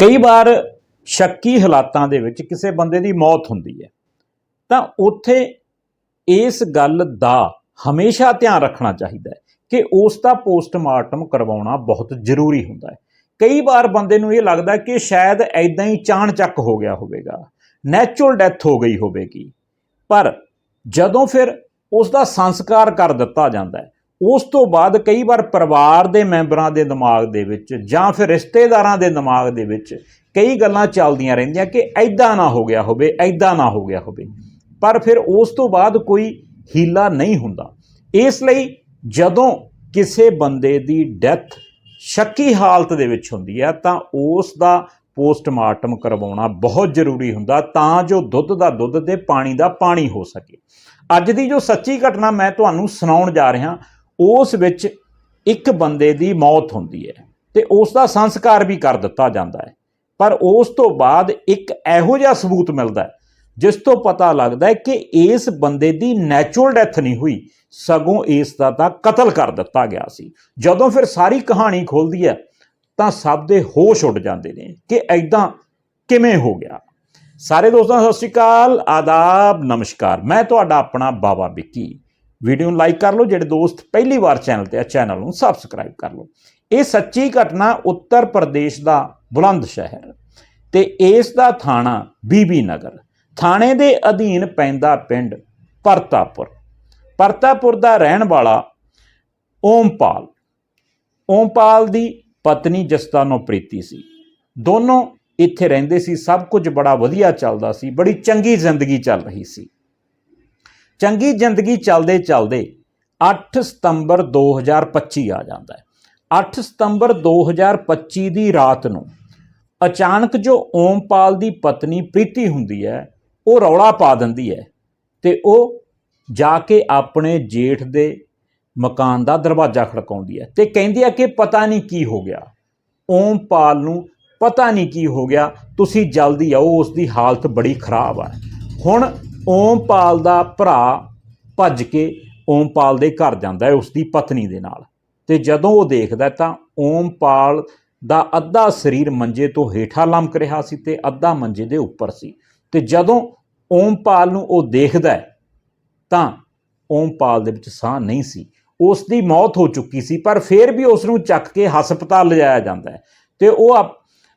ਕਈ ਵਾਰ ਸ਼ੱਕੀ ਹਾਲਾਤਾਂ ਦੇ ਵਿੱਚ ਕਿਸੇ ਬੰਦੇ ਦੀ ਮੌਤ ਹੁੰਦੀ ਹੈ। ਤਾਂ ਉੱਥੇ ਇਸ ਗੱਲ ਦਾ ਹਮੇਸ਼ਾ ਧਿਆਨ ਰੱਖਣਾ ਚਾਹੀਦਾ ਹੈ ਕਿ ਉਸ ਦਾ ਪੋਸਟਮਾਰਟਮ ਕਰਵਾਉਣਾ ਬਹੁਤ ਜ਼ਰੂਰੀ ਹੁੰਦਾ ਹੈ। ਕਈ ਵਾਰ ਬੰਦੇ ਨੂੰ ਇਹ ਲੱਗਦਾ ਕਿ ਸ਼ਾਇਦ ਐਦਾਂ ਹੀ ਚਾਣਚੱਕ ਹੋ ਗਿਆ ਹੋਵੇਗਾ ਨੈਚੁਰਲ ਡੈਥ ਹੋ ਗਈ ਹੋਵੇਗੀ। ਪਰ ਜਦੋਂ ਫਿਰ ਉਸ ਦਾ ਸੰਸਕਾਰ ਕਰ ਦਿੱਤਾ ਜਾਂਦਾ ਹੈ ਉਸ ਤੋਂ ਬਾਅਦ ਕਈ ਵਾਰ ਪਰਿਵਾਰ ਦੇ ਮੈਂਬਰਾਂ ਦੇ ਦਿਮਾਗ ਦੇ ਵਿੱਚ ਜਾਂ ਫਿਰ ਰਿਸ਼ਤੇਦਾਰਾਂ ਦੇ ਦਿਮਾਗ ਦੇ ਵਿੱਚ ਕਈ ਗੱਲਾਂ ਚੱਲਦੀਆਂ ਰਹਿੰਦੀਆਂ ਕਿ ਐਦਾਂ ਨਾ ਹੋ ਗਿਆ ਹੋਵੇ ਐਦਾਂ ਨਾ ਹੋ ਗਿਆ ਹੋਵੇ। ਪਰ ਫਿਰ ਉਸ ਤੋਂ ਬਾਅਦ ਕੋਈ ਹੀਲਾ ਨਹੀਂ ਹੁੰਦਾ। ਇਸ ਲਈ ਜਦੋਂ ਕਿਸੇ ਬੰਦੇ ਦੀ ਡੈਥ ਸ਼ੱਕੀ ਹਾਲਤ ਦੇ ਵਿੱਚ ਹੁੰਦੀ ਹੈ ਤਾਂ ਉਸ ਦਾ ਪੋਸਟਮਾਰਟਮ ਕਰਵਾਉਣਾ ਬਹੁਤ ਜ਼ਰੂਰੀ ਹੁੰਦਾ ਤਾਂ ਜੋ ਦੁੱਧ ਦਾ ਦੁੱਧ ਤੇ ਪਾਣੀ ਦਾ ਪਾਣੀ ਹੋ ਸਕੇ। ਅੱਜ ਦੀ ਜੋ ਸੱਚੀ ਘਟਨਾ ਮੈਂ ਤੁਹਾਨੂੰ ਸੁਣਾਉਣ ਜਾ ਰਿਹਾ ਉਸ ਵਿੱਚ ਇੱਕ ਬੰਦੇ ਦੀ ਮੌਤ ਹੁੰਦੀ ਹੈ ਤੇ ਉਸ ਦਾ ਸੰਸਕਾਰ ਵੀ ਕਰ ਦਿੱਤਾ ਜਾਂਦਾ ਹੈ। ਪਰ ਉਸ ਤੋਂ ਬਾਅਦ ਇੱਕ ਇਹੋ ਜਿਹਾ ਸਬੂਤ ਮਿਲਦਾ ਹੈ, ਜਿਸ ਤੋਂ ਪਤਾ ਲੱਗਦਾ ਹੈ ਕਿ ਇਸ ਬੰਦੇ ਦੀ ਨੈਚੁਰਲ ਡੈਥ ਨਹੀਂ ਹੋਈ, ਸਗੋਂ ਇਸ ਦਾ ਤਾਂ ਕਤਲ ਕਰ ਦਿੱਤਾ ਗਿਆ ਸੀ। ਜਦੋਂ ਫਿਰ ਸਾਰੀ ਕਹਾਣੀ ਖੁੱਲਦੀ ਹੈ, ਤਾਂ ਸਭ ਦੇ ਹੋਸ਼ ਉੱਡ ਜਾਂਦੇ ਨੇ ਕਿ ਐਦਾਂ ਕਿਵੇਂ ਹੋ ਗਿਆ। ਸਾਰੇ ਦੋਸਤਾਂ, ਸਤਿ ਸ਼੍ਰੀ ਅਕਾਲ, ਆਦਾਬ, ਨਮਸਕਾਰ। ਮੈਂ ਤੁਹਾਡਾ ਆਪਣਾ ਬਾਬਾ ਵਿੱਕੀ। ਵੀਡੀਓ ਨੂੰ ਲਾਈਕ ਕਰ ਲਓ, ਜਿਹੜੇ ਦੋਸਤ ਪਹਿਲੀ ਵਾਰ ਚੈਨਲ ਤੇ ਆ, ਚੈਨਲ ਨੂੰ ਸਬਸਕ੍ਰਾਈਬ ਕਰ ਲਓ। ਇਹ ਸੱਚੀ ਘਟਨਾ ਉੱਤਰ ਪ੍ਰਦੇਸ਼ ਦਾ ਬੁਲੰਦ ਸ਼ਹਿਰ ਤੇ ਇਸ ਦਾ ਥਾਣਾ ਬੀਬੀ ਨਗਰ। ਥਾਣੇ ਦੇ ਅਧੀਨ ਪੈਂਦਾ ਪਿੰਡ ਪਰਤਾਪੁਰ। ਪਰਤਾਪੁਰ ਦਾ ਰਹਿਣ ਵਾਲਾ ਓਮਪਾਲ। ਓਮਪਾਲ ਦੀ ਪਤਨੀ ਜਸਤਾਨੋ ਪ੍ਰੀਤੀ ਸੀ। ਦੋਨੋਂ ਇੱਥੇ ਰਹਿੰਦੇ ਸੀ, ਸਭ ਕੁਝ ਬੜਾ ਵਧੀਆ ਚੱਲਦਾ ਸੀ, ਬੜੀ ਚੰਗੀ ਜ਼ਿੰਦਗੀ ਚੱਲ ਰਹੀ ਸੀ। ਚੰਗੀ ਜ਼ਿੰਦਗੀ ਚੱਲਦੇ ਚੱਲਦੇ 8 ਸਤੰਬਰ 2025 ਆ ਜਾਂਦਾ ਹੈ। 8 ਸਤੰਬਰ 2025 ਦੀ ਰਾਤ ਨੂੰ ਅਚਾਨਕ ਜੋ ਓਮਪਾਲ ਦੀ ਪਤਨੀ ਪ੍ਰੀਤੀ ਹੁੰਦੀ ਹੈ, ਉਹ ਰੌਲਾ ਪਾ ਦਿੰਦੀ ਹੈ ਤੇ ਉਹ ਜਾ ਕੇ ਆਪਣੇ ਜੇਠ ਦੇ ਮਕਾਨ ਦਾ ਦਰਵਾਜ਼ਾ ਖੜਕਾਉਂਦੀ ਹੈ ਤੇ ਕਹਿੰਦੀ ਹੈ ਕਿ ਪਤਾ ਨਹੀਂ ਕੀ ਹੋ ਗਿਆ। ਓਮਪਾਲ ਨੂੰ ਪਤਾ ਨਹੀਂ ਕੀ ਹੋ ਗਿਆ। ਤੁਸੀਂ ਜਲਦੀ ਆਓ ਉਸ ਦੀ ਹਾਲਤ ਬੜੀ ਖਰਾਬ ਹੈ ਹੁਣ ਓਮਪਾਲ ਦਾ ਭਰਾ ਭੱਜ ਕੇ ਓਮਪਾਲ ਦੇ ਘਰ ਜਾਂਦਾ ਹੈ ਉਸ ਦੀ ਪਤਨੀ ਦੇ ਨਾਲ। ਤੇ ਜਦੋਂ ਉਹ ਦੇਖਦਾ ਹੈ ਤਾਂ ਓਮਪਾਲ ਦਾ ਅੱਧਾ ਸਰੀਰ ਮੰਜੇ ਤੋਂ ਹੇਠਾਂ ਲਮਕ ਰਿਹਾ ਸੀ ਤੇ ਅੱਧਾ ਮੰਜੇ ਦੇ ਉੱਪਰ ਸੀ। ਤੇ ਜਦੋਂ ਓਮਪਾਲ ਨੂੰ ਉਹ ਦੇਖਦਾ ਹੈ ਤਾਂ ਓਮਪਾਲ ਦੇ ਵਿੱਚ ਸਾਹ ਨਹੀਂ ਸੀ। ਉਸ ਦੀ ਮੌਤ ਹੋ ਚੁੱਕੀ ਸੀ, ਪਰ ਫਿਰ ਵੀ ਉਸ ਨੂੰ ਚੱਕ ਕੇ ਹਸਪਤਾਲ ਲਿਜਾਇਆ ਜਾਂਦਾ ਹੈ। ਤੇ ਉਹ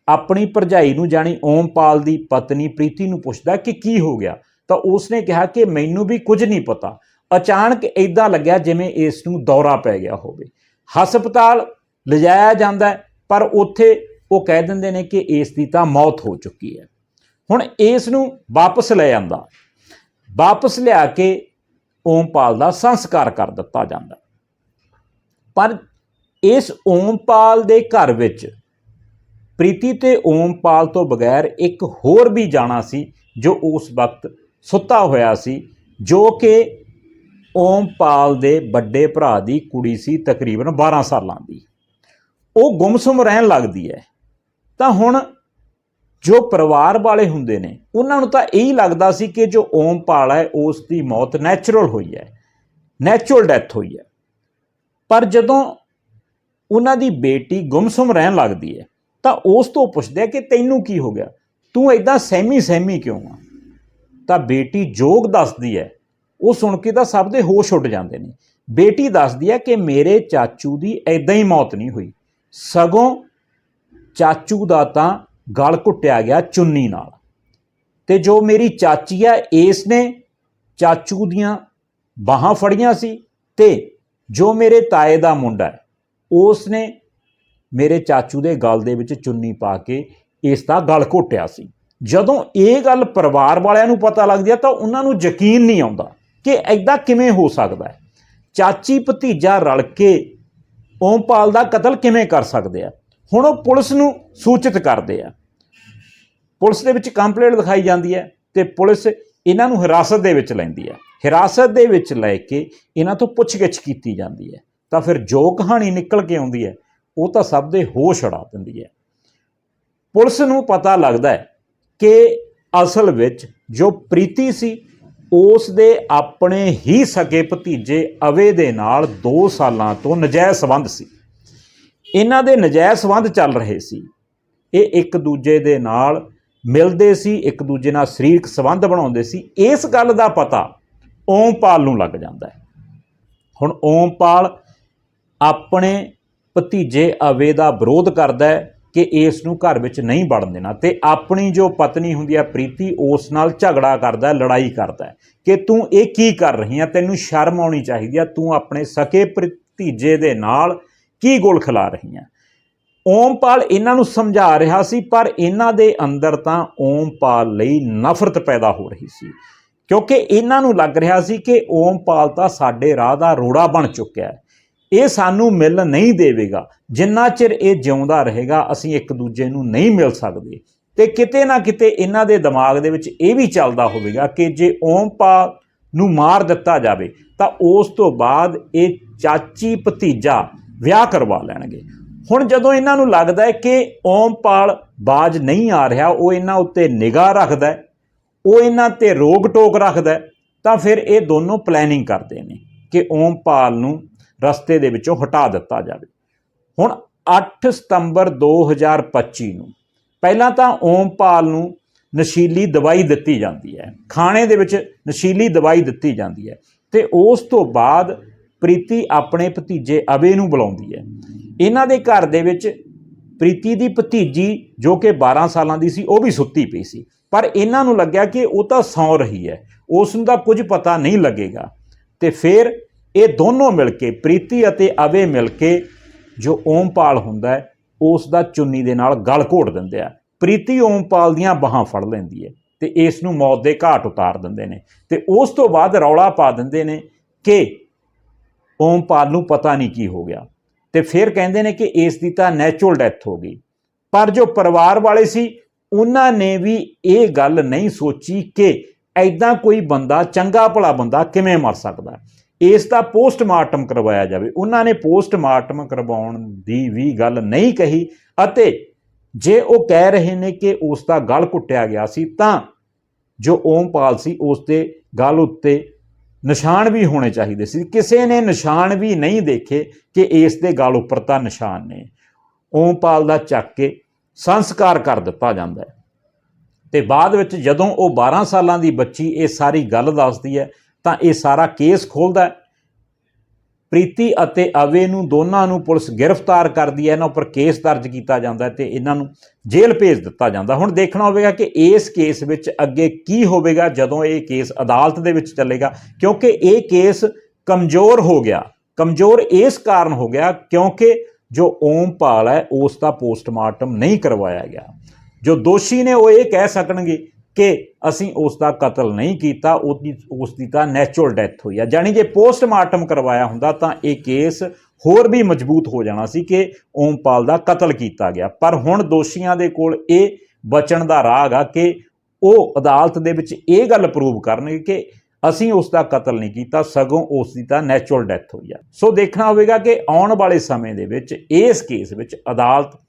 ਆਪਣੀ ਭਰਜਾਈ ਨੂੰ ਜਾਣੀ ਓਮਪਾਲ ਦੀ ਪਤਨੀ ਪ੍ਰੀਤੀ ਨੂੰ ਪੁੱਛਦਾ ਕਿ ਕੀ ਹੋ ਗਿਆ? ਤਾਂ ਉਸਨੇ ਕਿਹਾ ਕਿ ਮੈਨੂੰ ਵੀ ਕੁਝ ਨਹੀਂ ਪਤਾ। ਅਚਾਨਕ ਇਦਾਂ ਲੱਗਿਆ ਜਿਵੇਂ ਇਸ ਨੂੰ ਦੌਰਾ ਪੈ ਗਿਆ ਹੋਵੇ। ਹਸਪਤਾਲ ਲਿਜਾਇਆ ਜਾਂਦਾ ਪਰ ਉੱਥੇ ਉਹ ਕਹਿ ਦਿੰਦੇ ਨੇ ਕਿ ਇਸ ਦੀ ਤਾਂ ਮੌਤ ਹੋ ਚੁੱਕੀ ਹੈ। ਹੁਣ ਇਸ ਨੂੰ ਵਾਪਸ ਲੈ ਜਾਂਦਾ ਵਾਪਸ ਲਿਆ ਕੇ ਓਮਪਾਲ ਦਾ ਸੰਸਕਾਰ ਕਰ ਦਿੱਤਾ ਜਾਂਦਾ। ਪਰ ਇਸ ਓਮਪਾਲ ਦੇ ਘਰ ਵਿੱਚ ਪ੍ਰੀਤੀ ਤੇ ਓਮਪਾਲ ਤੋਂ ਬਗੈਰ ਇੱਕ ਹੋਰ ਵੀ ਜਾਣਾ ਸੀ, ਜੋ ਉਸ ਵਕਤ ਸੁੱਤਾ ਹੋਇਆ ਸੀ, ਜੋ ਕਿ ਓਮਪਾਲ ਦੇ ਵੱਡੇ ਭਰਾ ਦੀ ਕੁੜੀ ਸੀ, ਤਕਰੀਬਨ 12 ਸਾਲਾਂ ਦੀ। ਉਹ ਗੁੰਮਸੁਮ ਰਹਿਣ ਲੱਗਦੀ ਹੈ। ਤਾਂ ਹੁਣ ਜੋ ਪਰਿਵਾਰ ਵਾਲੇ ਹੁੰਦੇ ਨੇ, ਉਹਨਾਂ ਨੂੰ ਤਾਂ ਇਹੀ ਲੱਗਦਾ ਸੀ ਕਿ ਜੋ ਓਮਪਾਲ ਹੈ, ਉਸ ਦੀ ਮੌਤ ਨੈਚੁਰਲ ਹੋਈ ਹੈ, ਨੈਚੁਰਲ ਡੈਥ ਹੋਈ ਹੈ। ਪਰ ਜਦੋਂ ਉਹਨਾਂ ਦੀ ਬੇਟੀ ਗੁੰਮਸੁਮ ਰਹਿਣ ਲੱਗਦੀ ਹੈ, ਤਾਂ ਉਸ ਤੋਂ ਪੁੱਛਦੇ ਕਿ ਤੈਨੂੰ ਕੀ ਹੋ ਗਿਆ? ਤੂੰ ਐਦਾਂ ਸਹਿਮੀ ਸਹਿਮੀ ਕਿਉਂ ਆ? ਤਾਂ ਬੇਟੀ ਜੋਗ ਦੱਸਦੀ ਹੈ। ਉਹ ਸੁਣ ਕੇ ਤਾਂ ਸਭ ਦੇ ਹੋਸ਼ ਉੱਡ ਜਾਂਦੇ ਨੇ। ਬੇਟੀ ਦੱਸਦੀ ਹੈ ਕਿ ਮੇਰੇ ਚਾਚੂ ਦੀ ਐਦਾਂ ਹੀ ਮੌਤ ਨਹੀਂ ਹੋਈ। ਸਗੋਂ ਚਾਚੂ ਦਾ ਤਾਂ ਗਲ ਘੁੱਟਿਆ ਗਿਆ ਚੁੰਨੀ ਨਾਲ। ਤੇ ਜੋ ਮੇਰੀ ਚਾਚੀ ਹੈ ਇਸ ਨੇ ਚਾਚੂ ਦੀਆਂ ਬਾਹਾਂ ਫੜੀਆਂ ਸੀ ਤੇ ਜੋ ਮੇਰੇ ਤਾਏ ਦਾ ਮੁੰਡਾ ਹੈ, ਉਸ ਨੇ ਮੇਰੇ ਚਾਚੂ ਦੇ ਗਲ ਦੇ ਵਿੱਚ ਚੁੰਨੀ ਪਾ ਕੇ ਇਸ ਦਾ ਗਲ ਘੋਟਿਆ ਸੀ। ਜਦੋਂ ਇਹ ਗੱਲ ਪਰਿਵਾਰ ਵਾਲਿਆਂ ਨੂੰ ਪਤਾ ਲੱਗਦੀ ਹੈ ਤਾਂ ਉਹਨਾਂ ਨੂੰ ਯਕੀਨ ਨਹੀਂ ਆਉਂਦਾ ਕਿ ਐਦਾਂ ਕਿਵੇਂ ਹੋ ਸਕਦਾ ਹੈ। ਚਾਚੀ ਭਤੀਜਾ ਰਲ ਕੇ ਓਮਪਾਲ ਦਾ ਕਤਲ ਕਿਵੇਂ ਕਰ ਸਕਦੇ ਆ? ਹੁਣ ਉਹ ਪੁਲਿਸ ਨੂੰ ਸੂਚਿਤ ਕਰਦੇ ਆ। ਪੁਲਿਸ ਦੇ ਵਿੱਚ ਕੰਪਲੇਂਟ ਦਿਖਾਈ ਜਾਂਦੀ ਹੈ ਤੇ ਪੁਲਿਸ ਇਹਨਾਂ ਨੂੰ ਹਿਰਾਸਤ ਦੇ ਵਿੱਚ ਲੈਂਦੀ ਹੈ। ਹਿਰਾਸਤ ਦੇ ਵਿੱਚ ਲੈ ਕੇ ਇਹਨਾਂ ਤੋਂ ਪੁੱਛਗਿੱਛ ਕੀਤੀ ਜਾਂਦੀ ਹੈ। ਤਾਂ ਫਿਰ ਜੋ ਕਹਾਣੀ ਨਿਕਲ ਕੇ ਆਉਂਦੀ ਹੈ, ਉਹ ਤਾਂ ਸਭ ਦੇ ਹੋਸ਼ ਉਡਾ ਦਿੰਦੀ ਹੈ। ਪੁਲਿਸ ਨੂੰ ਪਤਾ ਲੱਗਦਾ ਹੈ ਕਿ ਅਸਲ ਵਿੱਚ ਜੋ ਪ੍ਰੀਤੀ ਸੀ, ਉਸ ਦੇ ਆਪਣੇ ਹੀ ਸਕੇ ਭਤੀਜੇ ਅਵੇ ਦੇ ਨਾਲ 2 ਸਾਲਾਂ ਤੋਂ ਨਜਾਇਜ਼ ਸੰਬੰਧ ਸੀ। ਇਹਨਾਂ ਦੇ ਨਜਾਇਜ਼ ਸੰਬੰਧ ਚੱਲ ਰਹੇ ਸੀ। ਇਹ ਇੱਕ ਦੂਜੇ ਦੇ ਨਾਲ ਮਿਲਦੇ ਸੀ, ਇੱਕ ਦੂਜੇ ਨਾਲ ਸਰੀਰਕ ਸੰਬੰਧ ਬਣਾਉਂਦੇ ਸੀ। ਇਸ ਗੱਲ ਦਾ ਪਤਾ ਓਮਪਾਲ ਨੂੰ ਲੱਗ ਜਾਂਦਾ ਹੈ। ਹੁਣ ਓਮਪਾਲ ਆਪਣੇ ਭਤੀਜੇ ਅਵੇ ਦਾ ਵਿਰੋਧ ਕਰਦਾ ਹੈ। ਕਿ ਇਸ ਨੂੰ ਘਰ ਵਿੱਚ ਨਹੀਂ ਵੜਨ ਦੇਣਾ। ਤੇ ਆਪਣੀ ਜੋ ਪਤਨੀ ਹੁੰਦੀ ਹੈ ਪ੍ਰੀਤੀ, ਉਸ ਨਾਲ ਝਗੜਾ ਕਰਦਾ, ਲੜਾਈ ਕਰਦਾ ਕਿ ਤੂੰ ਇਹ ਕੀ ਕਰ ਰਹੀ ਹੈ ਤੈਨੂੰ ਸ਼ਰਮ ਆਉਣੀ ਚਾਹੀਦੀ ਹੈ ਤੂੰ ਆਪਣੇ ਸਕੇ ਭਤੀਜੇ ਦੇ ਨਾਲ ਕੀ ਗੋਲ ਖਿਲਾ ਰਹੀ ਹੈ ਓਮਪਾਲ ਇਹਨਾਂ ਨੂੰ ਸਮਝਾ ਰਿਹਾ ਸੀ, ਪਰ ਇਹਨਾਂ ਦੇ ਅੰਦਰ ਤਾਂ ਓਮਪਾਲ ਲਈ ਨਫ਼ਰਤ ਪੈਦਾ ਹੋ ਰਹੀ ਸੀ। ਕਿਉਂਕਿ ਇਹਨਾਂ ਨੂੰ ਲੱਗ ਰਿਹਾ ਸੀ ਕਿ ਓਮਪਾਲ ਤਾਂ ਸਾਡੇ ਰਾਹ ਦਾ ਰੋੜਾ ਬਣ ਚੁੱਕਿਆ ਹੈ। ਇਹ ਸਾਨੂੰ ਮਿਲ ਨਹੀਂ ਦੇਵੇਗਾ। ਜਿੰਨਾ ਚਿਰ ਇਹ ਜਿਉਂਦਾ ਰਹੇਗਾ, ਅਸੀਂ ਇੱਕ ਦੂਜੇ ਨੂੰ ਨਹੀਂ ਮਿਲ ਸਕਦੇ। ਤੇ ਕਿਤੇ ਨਾ ਕਿਤੇ ਇਹਨਾਂ ਦੇ ਦਿਮਾਗ ਦੇ ਵਿੱਚ ਇਹ ਵੀ ਚੱਲਦਾ ਹੋਵੇਗਾ ਕਿ ਜੇ ਓਮਪਾਲ ਨੂੰ ਮਾਰ ਦਿੱਤਾ ਜਾਵੇ, ਤਾਂ ਉਸ ਤੋਂ ਬਾਅਦ ਇਹ ਚਾਚੀ ਭਤੀਜਾ ਵਿਆਹ ਕਰਵਾ ਲੈਣਗੇ। ਹੁਣ ਜਦੋਂ ਇਹਨਾਂ ਨੂੰ ਲੱਗਦਾ ਹੈ ਕਿ ਓਮਪਾਲ ਬਾਜ ਨਹੀਂ ਆ ਰਿਹਾ, ਉਹ ਇਹਨਾਂ ਉੱਤੇ ਨਿਗਾਹ ਰੱਖਦਾ ਹੈ, ਉਹ ਇਹਨਾਂ ਤੇ ਰੋਕ ਟੋਕ ਰੱਖਦਾ ਤਾਂ ਫਿਰ ਇਹ ਦੋਨੋਂ ਪਲੈਨਿੰਗ ਕਰਦੇ ਨੇ ਕਿ ਓਮਪਾਲ ਨੂੰ ਰਸਤੇ ਦੇ ਵਿੱਚੋਂ ਹਟਾ ਦਿੱਤਾ ਜਾਵੇ। ਹੁਣ 8 ਸਤੰਬਰ 2025 ਨੂੰ ਪਹਿਲਾਂ ਤਾਂ ਓਮਪਾਲ ਨੂੰ ਨਸ਼ੀਲੀ ਦਵਾਈ ਦਿੱਤੀ ਜਾਂਦੀ ਹੈ। ਖਾਣੇ ਦੇ ਵਿੱਚ ਨਸ਼ੀਲੀ ਦਵਾਈ ਦਿੱਤੀ ਜਾਂਦੀ ਹੈ ਤੇ ਉਸ ਤੋਂ ਬਾਅਦ ਪ੍ਰੀਤੀ ਆਪਣੇ ਭਤੀਜੇ ਅਵੇ ਨੂੰ ਬੁਲਾਉਂਦੀ ਹੈ। ਇਹਨਾਂ ਦੇ ਘਰ ਦੇ ਵਿੱਚ ਪ੍ਰੀਤੀ ਦੀ ਭਤੀਜੀ ਜੋ ਕਿ 12 ਸਾਲਾਂ ਦੀ ਸੀ, ਉਹ ਵੀ ਸੁੱਤੀ ਪਈ ਸੀ। ਪਰ ਇਹਨਾਂ ਨੂੰ ਲੱਗਿਆ ਕਿ ਉਹ ਤਾਂ ਸੌਂ ਰਹੀ ਹੈ। ਉਸ ਨੂੰ ਤਾਂ ਕੁਝ ਪਤਾ ਨਹੀਂ ਲੱਗੇਗਾ। ਤੇ ਫਿਰ ਇਹ ਦੋਨੋਂ ਮਿਲ ਕੇ, ਪ੍ਰੀਤੀ ਅਤੇ ਅਵੇ ਮਿਲ ਕੇ ਜੋ ਓਮਪਾਲ ਹੁੰਦਾ ਹੈ, ਉਸ ਦਾ ਚੁੰਨੀ ਦੇ ਨਾਲ ਗਲ ਘੋਟ ਦਿੰਦੇ ਆ। ਪ੍ਰੀਤੀ ਓਮਪਾਲ ਦੀਆਂ ਬਾਹਾਂ ਫੜ ਲੈਂਦੀ ਹੈ ਤੇ ਇਸ ਨੂੰ ਮੌਤ ਦੇ ਘਾਟ ਉਤਾਰ ਦਿੰਦੇ ਨੇ। ਤੇ ਉਸ ਤੋਂ ਬਾਅਦ ਰੌਲਾ ਪਾ ਦਿੰਦੇ ਨੇ ਕਿ ਓਮਪਾਲ ਨੂੰ ਪਤਾ ਨਹੀਂ ਕੀ ਹੋ ਗਿਆ। ਤੇ ਫਿਰ ਕਹਿੰਦੇ ਨੇ ਕਿ ਇਸ ਦੀ ਤਾਂ ਨੈਚੁਰਲ ਡੈਥ ਹੋ ਗਈ। ਪਰ ਜੋ ਪਰਿਵਾਰ ਵਾਲੇ ਸੀ, ਉਹਨਾਂ ਨੇ ਵੀ ਇਹ ਗੱਲ ਨਹੀਂ ਸੋਚੀ ਕਿ ਐਦਾਂ ਕੋਈ ਬੰਦਾ, ਚੰਗਾ ਭਲਾ ਬੰਦਾ ਕਿਵੇਂ ਮਰ ਸਕਦਾ ਇਸ ਦਾ ਪੋਸਟਮਾਰਟਮ ਕਰਵਾਇਆ ਜਾਵੇ। ਉਹਨਾਂ ਨੇ ਪੋਸਟਮਾਰਟਮ ਕਰਵਾਉਣ ਦੀ ਵੀ ਗੱਲ ਨਹੀਂ ਕਹੀ ਅਤੇ ਜੇ ਉਹ ਕਹਿ ਰਹੇ ਨੇ ਕਿ ਉਸ ਦਾ ਗਲ ਘੁੱਟਿਆ ਗਿਆ ਸੀ, ਤਾਂ ਜੋ ਓਮਪਾਲ ਸੀ, ਉਸ ਦੇ ਗਲ ਉੱਤੇ ਨਿਸ਼ਾਨ ਵੀ ਹੋਣੇ ਚਾਹੀਦੇ ਸੀ। ਕਿਸੇ ਨੇ ਨਿਸ਼ਾਨ ਵੀ ਨਹੀਂ ਦੇਖੇ ਕਿ ਇਸ ਦੇ ਗਲ ਉੱਪਰ ਤਾਂ ਨਿਸ਼ਾਨ ਨੇ। ਓਮਪਾਲ ਦਾ ਚੱਕ ਕੇ ਸੰਸਕਾਰ ਕਰ ਦਿੱਤਾ ਜਾਂਦਾ ਹੈ। ਤੇ ਬਾਅਦ ਵਿੱਚ ਜਦੋਂ ਉਹ 12 ਸਾਲਾਂ ਦੀ ਬੱਚੀ ਇਹ ਸਾਰੀ ਗੱਲ ਦੱਸਦੀ ਹੈ, ਤਾਂ ਇਹ ਸਾਰਾ ਕੇਸ ਖੋਲਦਾ ਹੈ। ਪ੍ਰੀਤੀ ਅਤੇ ਅਵੇ ਨੂੰ ਦੋਨਾਂ ਨੂੰ ਪੁਲਿਸ ਗ੍ਰਿਫਤਾਰ ਕਰਦੀ ਹੈ, ਇਹਨਾਂ ਉੱਪਰ ਕੇਸ ਦਰਜ ਕੀਤਾ ਜਾਂਦਾ ਹੈ ਤੇ ਇਹਨਾਂ ਨੂੰ ਜੇਲ੍ਹ ਭੇਜ ਦਿੱਤਾ ਜਾਂਦਾ। ਹੁਣ ਦੇਖਣਾ ਹੋਵੇਗਾ ਕਿ ਇਸ ਕੇਸ ਵਿੱਚ ਅੱਗੇ ਕੀ ਹੋਵੇਗਾ ਜਦੋਂ ਇਹ ਕੇਸ ਅਦਾਲਤ ਦੇ ਵਿੱਚ ਚੱਲੇਗਾ, ਕਿਉਂਕਿ ਇਹ ਕੇਸ ਕਮਜ਼ੋਰ ਹੋ ਗਿਆ। ਕਮਜ਼ੋਰ ਇਸ ਕਾਰਨ ਹੋ ਗਿਆ ਕਿਉਂਕਿ ਜੋ ਓਮਪਾਲ ਹੈ, ਉਸ ਦਾ ਪੋਸਟਮਾਰਟਮ ਨਹੀਂ ਕਰਵਾਇਆ ਗਿਆ। ਜੋ ਦੋਸ਼ੀ ਨੇ ਉਹ ਇਹ ਕਹਿ ਸਕਣਗੇ ਕਿ ਅਸੀਂ ਉਸ ਦਾ ਕਤਲ ਨਹੀਂ ਕੀਤਾ, ਉਹਦੀ ਉਸ ਦੀ ਤਾਂ ਨੈਚੁਰਲ ਡੈਥ ਹੋਈ ਆ। ਜਾਨੀ ਜੇ ਪੋਸਟਮਾਰਟਮ ਕਰਵਾਇਆ ਹੁੰਦਾ ਤਾਂ ਇਹ ਕੇਸ ਹੋਰ ਵੀ ਮਜ਼ਬੂਤ ਹੋ ਜਾਣਾ ਸੀ ਕਿ ਓਮਪਾਲ ਦਾ ਕਤਲ ਕੀਤਾ ਗਿਆ। ਪਰ ਹੁਣ ਦੋਸ਼ੀਆਂ ਦੇ ਕੋਲ ਇਹ ਬਚਣ ਦਾ ਰਾਹ ਆ ਕਿ ਉਹ ਅਦਾਲਤ ਦੇ ਵਿੱਚ ਇਹ ਗੱਲ ਪ੍ਰੂਵ ਕਰਨਗੇ ਕਿ ਅਸੀਂ ਉਸ ਦਾ ਕਤਲ ਨਹੀਂ ਕੀਤਾ, ਸਗੋਂ ਉਸ ਦੀ ਤਾਂ ਨੈਚੁਰਲ ਡੈਥ ਹੋਈ ਆ। ਸੋ ਦੇਖਣਾ ਹੋਵੇਗਾ ਕਿ ਆਉਣ ਵਾਲੇ ਸਮੇਂ ਦੇ ਵਿੱਚ ਇਸ ਕੇਸ ਵਿੱਚ ਅਦਾਲਤ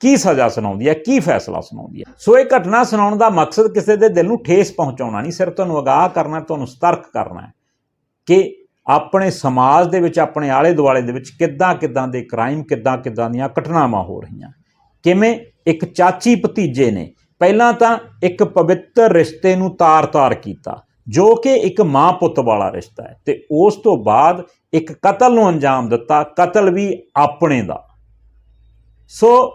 ਕੀ ਸਜ਼ਾ ਸੁਣਾਉਂਦੀ ਹੈ, ਕੀ ਫੈਸਲਾ ਸੁਣਾਉਂਦੀ ਹੈ? ਸੋ ਇਹ ਘਟਨਾ ਸੁਣਾਉਣ ਦਾ ਮਕਸਦ ਕਿਸੇ ਦੇ ਦਿਲ ਨੂੰ ਠੇਸ ਪਹੁੰਚਾਉਣਾ ਨਹੀਂ ਸਿਰਫ ਤੁਹਾਨੂੰ ਅਗਾਹ ਕਰਨਾ ਤੁਹਾਨੂੰ ਸਤਰਕ ਕਰਨਾ ਹੈ ਕਿ ਆਪਣੇ ਸਮਾਜ ਦੇ ਵਿੱਚ, ਆਪਣੇ ਆਲੇ ਦੁਆਲੇ ਦੇ ਵਿੱਚ ਕਿੱਦਾਂ ਕਿੱਦਾਂ ਦੇ ਕ੍ਰਾਈਮ, ਕਿੱਦਾਂ ਕਿੱਦਾਂ ਦੀਆਂ ਘਟਨਾਵਾਂ ਹੋ ਰਹੀਆਂ। ਕਿਵੇਂ ਇੱਕ ਚਾਚੀ ਭਤੀਜੇ ਨੇ ਪਹਿਲਾਂ ਤਾਂ ਇੱਕ ਪਵਿੱਤਰ ਰਿਸ਼ਤੇ ਨੂੰ ਤਾਰ-ਤਾਰ ਕੀਤਾ, ਜੋ ਕਿ ਇੱਕ ਮਾਂ ਪੁੱਤ ਵਾਲਾ ਰਿਸ਼ਤਾ ਹੈ ਤੇ ਉਸ ਤੋਂ ਬਾਅਦ ਇੱਕ ਕਤਲ ਨੂੰ ਅੰਜਾਮ ਦਿੱਤਾ, ਕਤਲ ਵੀ ਆਪਣੇ ਦਾ। ਸੋ